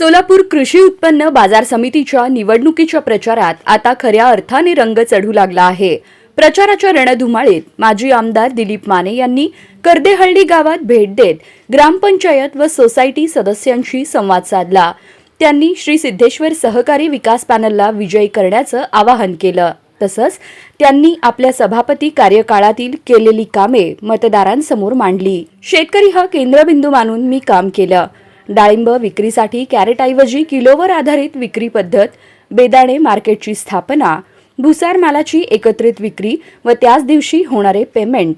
सोलापूर कृषी उत्पन्न बाजार समितीच्या निवडणुकीच्या प्रचारात आता खऱ्या अर्थाने रंग चढू लागला आहे. प्रचाराच्या रणधुमाळीत माजी आमदार दिलीप माने यांनी कर्देहळ्ळी गावात भेट देत ग्रामपंचायत व सोसायटी सदस्यांशी संवाद साधला. त्यांनी श्री सिद्धेश्वर सहकारी विकास पॅनलला विजयी करण्याचं आवाहन केलं. तसंच त्यांनी आपल्या सभापती कार्यकाळातील केलेली कामे मतदारांसमोर मांडली. शेतकरी हा केंद्रबिंदू मानून मी काम केलं. डाळिंब विक्रीसाठी कॅरेटऐवजी किलोवर आधारित विक्री पद्धत बेदाणे मार्केटची स्थापना भुसार मालाची एकत्रित विक्री व त्याच दिवशी होणारे पेमेंट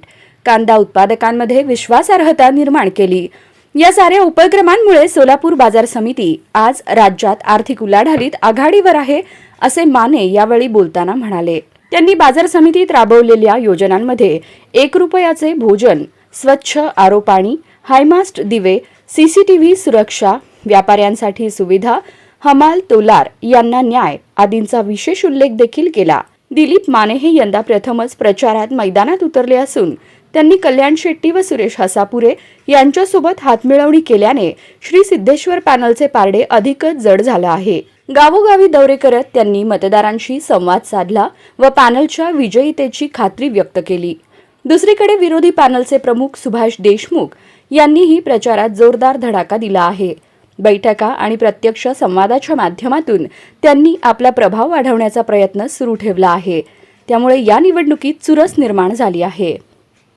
कांदा उत्पादकांमध्ये विश्वासार्हता निर्माण केली. या साऱ्या उपक्रमांमुळे सोलापूर बाजार समिती आज राज्यात आर्थिक उलाढालीत आघाडीवर आहे असे माने यावेळी बोलताना म्हणाले. त्यांनी बाजार समितीत राबवलेल्या योजनांमध्ये एक रुपयाचे भोजन स्वच्छ आरो पाणी हायमास्ट दिवे सीसीटीव्ही सुरक्षा व्यापाऱ्यांसाठी सुविधा हमाल तोलार यांना न्याय आदींचा विशेष उल्लेख देखील केला. दिलीप माने हे यंदा प्रथमच प्रचारात मैदानात उतरले असून त्यांनी कल्याण शेट्टी व सुरेश हसापुरे यांच्यासोबत हातमिळवणी केल्याने श्री सिद्धेश्वर पॅनलचे पारडे अधिकच जड झालं आहे. गावोगावी दौरे करत त्यांनी मतदारांशी संवाद साधला व पॅनलच्या विजयीतेची खात्री व्यक्त केली. दुसरीकडे विरोधी पॅनलचे प्रमुख सुभाष देशमुख यांनीही प्रचारात जोरदार धडाका दिला आहे. बैठका आणि प्रत्यक्ष संवादाच्या माध्यमातून त्यांनी आपला प्रभाव वाढवण्याचा प्रयत्न सुरू ठेवला आहे. त्यामुळे या निवडणुकीत चुरस निर्माण झाली आहे.